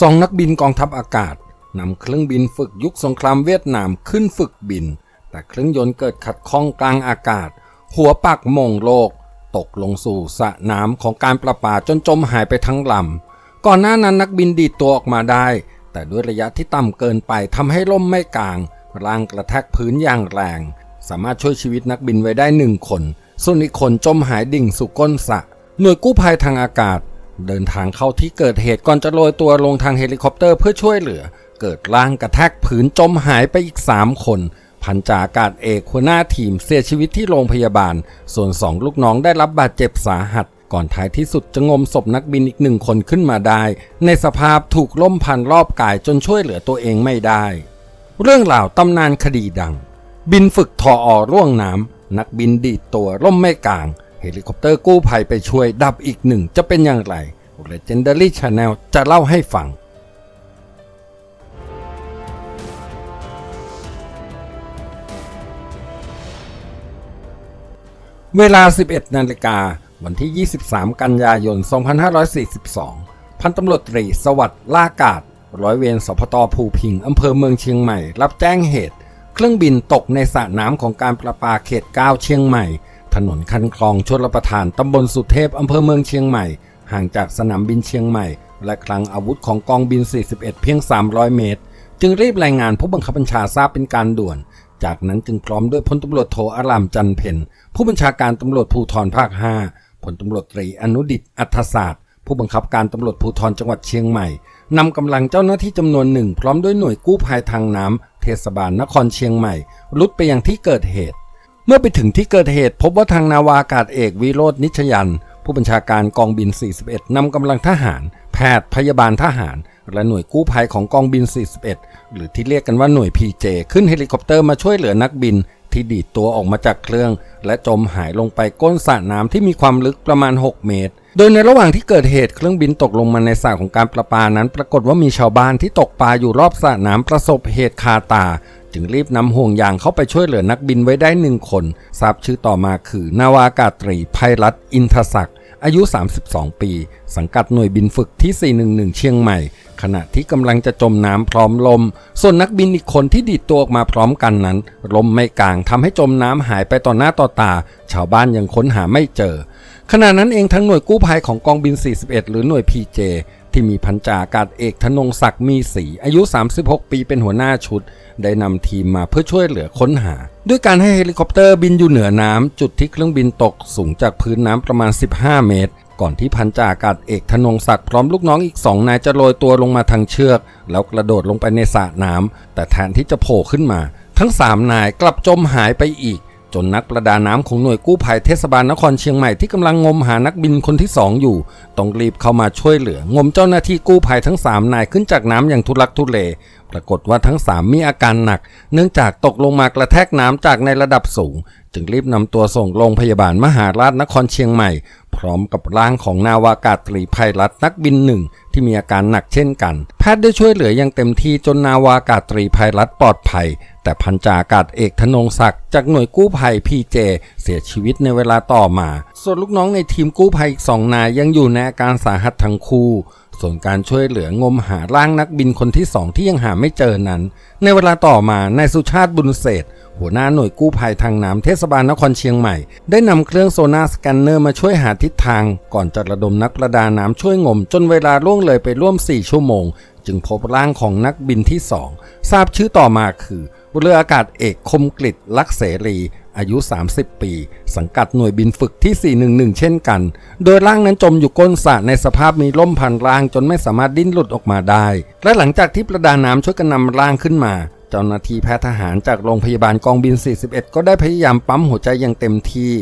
สองนักบินกองทัพอากาศนำเครื่องบินฝึกยุคสงครามเวียดนามขึ้นฝึกบิน แต่เครื่องยนต์เกิดขัดข้องกลางอากาศ หัวปักมงโลก ตกลงสู่สระน้ำของการประปาจนจมหายไปทั้งลำก่อนหน้านั้นนักบินดีดตัวออกมาได้ แต่ด้วยระยะที่ต่ำเกินไปทำให้ล่มไม่กลางร่างกระแทกพื้นอย่างแรง สามารถช่วยชีวิตนักบินไว้ได้หนึ่งคน ส่วนอีกคนจมหายดิ่งสู่ก้นสระหน่วยกู้ภัยทางอากาศ เดินทางเข้าที่เกิดเหตุก่อนจะโรยตัวลงทางเฮลิคอปเตอร์เพื่อช่วยเหลือ เกิดร่างกระแทกผืนจมหายไปอีก 3 คน พันจ่าอากาศเอกหัวหน้าทีมเสียชีวิตที่โรงพยาบาล ส่วนสองลูกน้องได้รับบาดเจ็บสาหัส ก่อนท้ายที่สุดจะงมศพนักบินอีกหนึ่งคนขึ้นมาได้ ในสภาพถูกล่มพันรอบกายจนช่วยเหลือตัวเองไม่ได้ เรื่องราวตำนานคดีดัง บินฝึกทออร่วงน้ำนักบินดีดตัวล่มไม่กลาง ฮลิคอปเตอร์กู้ภัยไปช่วยดับอีกหนึ่งจะเป็นอย่างไร Legendary Channel จะเล่าให้ฟังเวลา 11 นาฬิกา วันที่ 23 กันยายน 2542 พันตำรวจตรี สวัสดิ์ล่ากาดร้อยเวรสพตภูพิง อำเภอเมืองเชียงใหม่ รับแจ้งเหตุ เครื่องบินตกในสระน้ำของการประปาเขต 9 เชียงใหม่ ถนนคันคลองชลประทานตำบลสุเทพอำเภอเมืองเชียงใหม่ ห่างจากสนามบินเชียงใหม่ และคลังอาวุธของกองบิน 41 เพียง 300 เมตร จึงรีบรายงานผู้บังคับบัญชาทราบเป็นการด่วน จากนั้นจึงพร้อมด้วยพลตำรวจโทอารามจันเพ็ญผู้บัญชาการตำรวจภูธรภาค5พลตำรวจตรีอนุดิตอัธศาสตร์ ผู้บังคับการตำรวจภูธรจังหวัดเชียงใหม่นำกำลังเจ้าหน้าที่จำนวนหนึ่งพร้อมด้วยหน่วยกู้ภัยทางน้ำเทศบาลนครเชียงใหม่รุดไปยังที่เกิดเหตุ เมื่อไปถึงที่เกิดเหตุพบว่าทางนาวาอากาศเอกวิโรจนิชยัน ผู้บัญชาการกองบิน 41 นำกำลังทหาร แพทย์พยาบาลทหาร และหน่วยกู้ภัยของกองบิน 41 หรือที่เรียกกันว่าหน่วย PJ ขึ้นเฮลิคอปเตอร์มาช่วยเหลือนักบิน ที่ดีดตัวออกมาจากเครื่อง และจมหายลงไปก้นสระน้ำที่มีความลึกประมาณ 6 เมตร โดยในระหว่างที่เกิดเหตุเครื่องบินตกลงมาในสระของการประปานั้น ปรากฏว่ามีชาวบ้านที่ตกปลาอยู่รอบสระน้ำประสบเหตุคาตา จึงรีบนำห่วงยางเข้าไปช่วยเหลือนักบินไว้ได้หนึ่งคน ทราบชื่อต่อมาคือนาวากาตรีไพรัตอินทศักดิ์อายุ 32 ปี สังกัดหน่วยบินฝึกที่ 411 เชียงใหม่ ขณะที่กำลังจะจมน้ำพร้อมลม ส่วนนักบินอีกคนที่ดีดตัวออกมาพร้อมกันนั้นลมไม่กลางทำให้จมน้ำหายไปต่อหน้าต่อตา ชาวบ้านยังค้นหาไม่เจอขณะนั้นเองทั้งหน่วยกู้ภัยของกองบิน 41 หรือหน่วย PJ ที่มีพันจ่าอากาศเอกธนงศักดิ์มีศรีอายุ 36 ปีเป็นหัวหน้าชุด ได้นำทีมมาเพื่อช่วยเหลือค้นหา ด้วยการให้เฮลิคอปเตอร์บินอยู่เหนือน้ำจุดที่เครื่องบินตกสูงจากพื้นน้ำประมาณ 15 เมตร ก่อนที่พันจ่าอากาศเอกธนงศักดิ์พร้อมลูกน้องอีกสองนายจะโรยตัวลงมาทางเชือก แล้วกระโดดลงไปในสระน้ำแต่แทนที่จะโผล่ขึ้นมา ทั้งสามนายกลับจมหายไปอีก จนนักประดาน้ำของหน่วยกู้ภัยเทศบาลนครเชียงใหม่ที่กำลังงมหานักบินคนที่สองอยู่ต้องรีบเข้ามาช่วยเหลือ งมเจ้าหน้าที่กู้ภัยทั้ง 3 นายขึ้นจากน้ำอย่างทุลักทุเล ปรากฏว่าทั้ง 3 มีอาการหนัก เนื่องจากตกลงมากระแทกน้ำจากในระดับสูง จึงรีบนำตัวส่งโรงพยาบาลมหาราชนครเชียงใหม่ พร้อมกับร่างของนาวากาตรีไพรัตน์นักบินหนึ่งที่มีอาการหนักเช่นกัน แพทย์ได้ช่วยเหลืออย่างเต็มที่จนนาวากาตรีไพรัตน์ปลอดภัย แต่พันจ่าอากาศเอกธนงศักดิ์จากหน่วยกู้ภัยพีเจเสียชีวิตในเวลาต่อมา ส่วนลูกน้องในทีมกู้ภัยอีกสองนายยังอยู่ในอาการสาหัสทั้งคู่ ส่วนการช่วยเหลืองมหาร่างนักบินคนที่สองที่ยังหาไม่เจอนั้น ในเวลาต่อมานายสุชาติบุญเศษหัวหน้าหน่วยกู้ภัยทางน้ำเทศบาลนครเชียงใหม่ ได้นำเครื่องโซนาสแกนเนอร์มาช่วยหาทิศทาง ก่อนจะระดมนักประดาน้ำช่วยงม จนเวลาล่วงเลยไปร่วม 4 ชั่วโมง จึงพบร่างของนักบินที่2ทราบชื่อต่อมาคือ เรืออากาศเอกคมกลิตลักษเสรีอายุ 30 ปี สังกัดหน่วยบินฝึกที่ 411 เช่นกัน โดยร่างนั้นจมอยู่ก้นสระในสภาพมีล่มพันร่างจนไม่สามารถดิ้นหลุดออกมาได้ และหลังจากที่ประดาน้ำช่วยกันนำร่างขึ้นมา เจ้าหน้าที่แพทย์ทหารจากโรงพยาบาลกองบิน 41 ก็ได้พยายามปั๊มหัวใจอย่างเต็มที่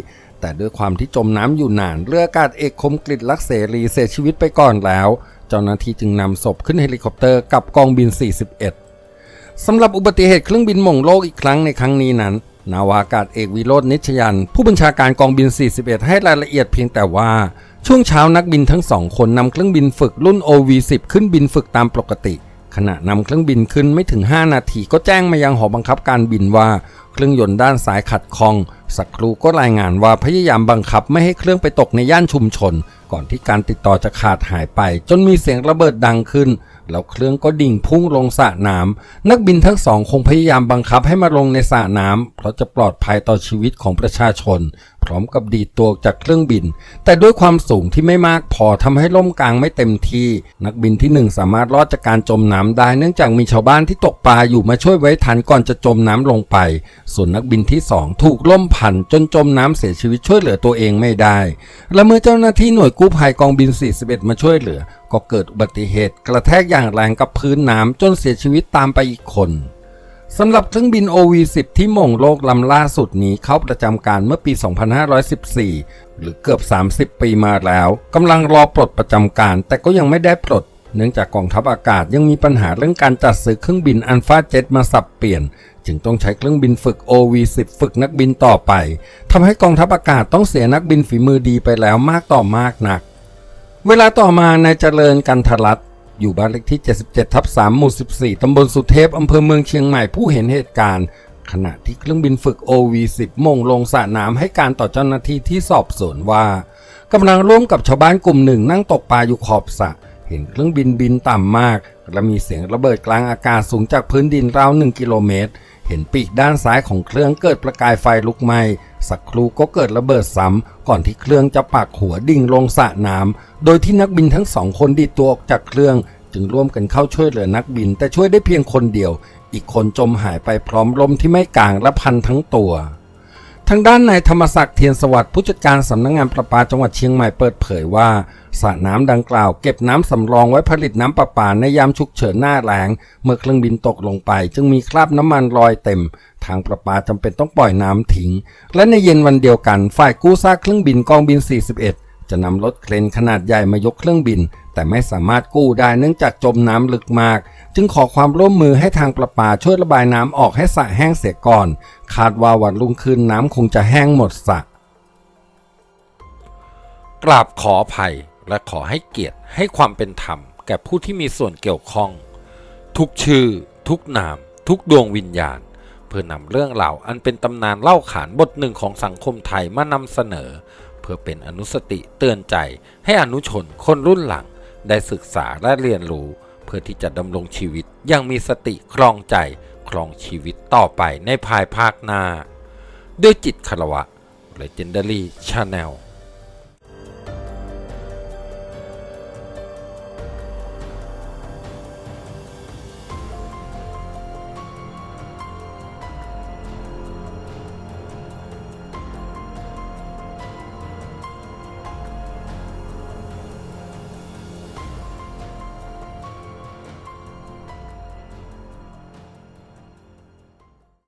แต่ด้วยความที่จมน้ำอยู่นาน เรืออากาศเอกคมกลิตลักษเสรีเสียชีวิตไปก่อนแล้ว เจ้าหน้าที่จึงนำศพขึ้นเฮลิคอปเตอร์กับกองบิน 41 สำหรับอุบัติเหตุเครื่องบินหม่งโลกอีกครั้งในครั้งนี้นั้น นาวากาศเอกวิโรจนิชยัน ผู้บัญชาการกองบิน 41 ให้รายละเอียดเพียงแต่ว่า ช่วงเช้านักบินทั้งสองคนนำเครื่องบินฝึกรุ่น OV10 ขึ้นบินฝึกตามปกติ ขณะนำเครื่องบินขึ้นไม่ถึง 5 นาที ก็แจ้งมายังหอบังคับการบินว่า เครื่องยนต์ด้านซ้ายขัดข้องสักครูก็รายงานว่าพยายามบังคับไม่ให้เครื่องไปตกในย่านชุมชน ก่อนที่การติดต่อจะขาดหายไป จนมีเสียงระเบิดดังขึ้น แล้วเครื่องก็ดิ่งพุ่งลงสระน้ำนักบินทั้งสองคงพยายามบังคับให้มาลงในสระน้ำเพราะจะปลอดภัยต่อชีวิตของประชาชน พร้อมกับดีดตัวจากเครื่องบิน แต่ด้วยความสูงที่ไม่มากพอทำให้ล่มกลางไม่เต็มที่ นักบินที่หนึ่งสามารถรอดจากการจมน้ำได้ เนื่องจากมีชาวบ้านที่ตกปลาอยู่มาช่วยไว้ทันก่อนจะจมน้ำลงไป ส่วนนักบินที่สองถูกล่มผันจนจมน้ำเสียชีวิตช่วยเหลือตัวเองไม่ได้ และเมื่อเจ้าหน้าที่หน่วยกู้ภัยกองบิน 41 มาช่วยเหลือ ก็เกิดอุบัติเหตุ กระแทกอย่างแรงกับพื้นน้ำจนเสียชีวิตตามไปอีกคน สำหรับเครื่องบิน OV-10 ที่ม่งโลกลำล่าสุดนี้เข้าประจำการเมื่อปี 2514 หรือเกือบ 30 ปีมาแล้วกำลังรอปลดประจำการ แต่ก็ยังไม่ได้ปลด เนื่องจากกองทัพอากาศยังมีปัญหาเรื่องการจัดซื้อเครื่องบินอันฟาเจ็ตมาสับเปลี่ยน จึงต้องใช้เครื่องบินฝึก OV-10 ฝึกนักบินต่อไปทำให้กองทัพอากาศต้องเสียนักบินฝีมือดีไปแล้วมากต่อมากนัก เวลาต่อมานายเจริญกันทรัตน์ อยู่บ้านเลขที่ 77 ทับ 3 หมู่ 14 ตำบลสุเทพ อำเภอเมืองเชียงใหม่ ผู้เห็นเหตุการณ์ ขณะที่เครื่องบินฝึก OV-10 มงลงสระน้ำให้การต่อเจ้าหน้าที่ที่สอบสวนว่ากำลังร่วมกับชาวบ้านกลุ่มหนึ่งนั่งตกปลาอยู่ขอบสระ เห็นเครื่องบินบินต่ำมาก และมีเสียงระเบิดกลางอากาศสูงจากพื้นดินราว 1 กิโลเมตร เห็นปีกด้านซ้ายของเครื่องเกิดประกายไฟลุกไหม้สักครู่ก็เกิดระเบิดซ้ำก่อนที่เครื่องจะปักหัวดิ่งลงสระน้ำโดยที่นักบินทั้งสองคนดีดตัวออกจากเครื่อง จึงร่วมกันเข้าช่วยเหลือนักบิน แต่ช่วยได้เพียงคนเดียว อีกคนจมหายไปพร้อมลมที่ไม่กลางและพันทั้งตัว ทางด้านนายธรรมศักดิ์เทียนสวัสดิ์ผู้จัดการสำนักงงานประปาจังหวัดเชียงใหม่เปิดเผยว่าสระน้ำดังกล่าวเก็บน้ำสำรองไว้ผลิตน้ำประปาในยามฉุกเฉินหน้าแล้งเมื่อเครื่องบินตกลงไป จึงมีคราบน้ำมันลอยเต็ม ทางประปาจำเป็นต้องปล่อยน้ำทิ้ง และในเย็นวันเดียวกัน ฝ่ายกู้ซากเครื่องบินกองบิน 41 จะนำรถเครนขนาดใหญ่มายกเครื่องบิน แต่ไม่สามารถกู้ได้เนื่องจากจมน้ำลึกมาก จึงขอความร่วมมือให้ทางประปาช่วยระบายน้ำออกให้สระแห้งเสียก่อน คาดว่าวันรุ่งขึ้นน้ำคงจะแห้งหมดสระกราบขออภัยและขอให้เกียรติให้ความเป็นธรรม แก่ผู้ที่มีส่วนเกี่ยวข้อง ทุกชื่อ ทุกนาม ทุกดวงวิญญาณ เพื่อนำเรื่องราวอันเป็นตำนานเล่าขานบทหนึ่งของสังคมไทยมานำเสนอ เพื่อเป็นอนุสติเตือนใจให้อนุชนคนรุ่นหลัง ได้ศึกษาและเรียนรู้ เพื่อที่จะดำรงชีวิตอยังมีสติครองใจครองชีวิตต่อไปในภายภาคหน้า ด้วยจิตคารวะ Legendary Channel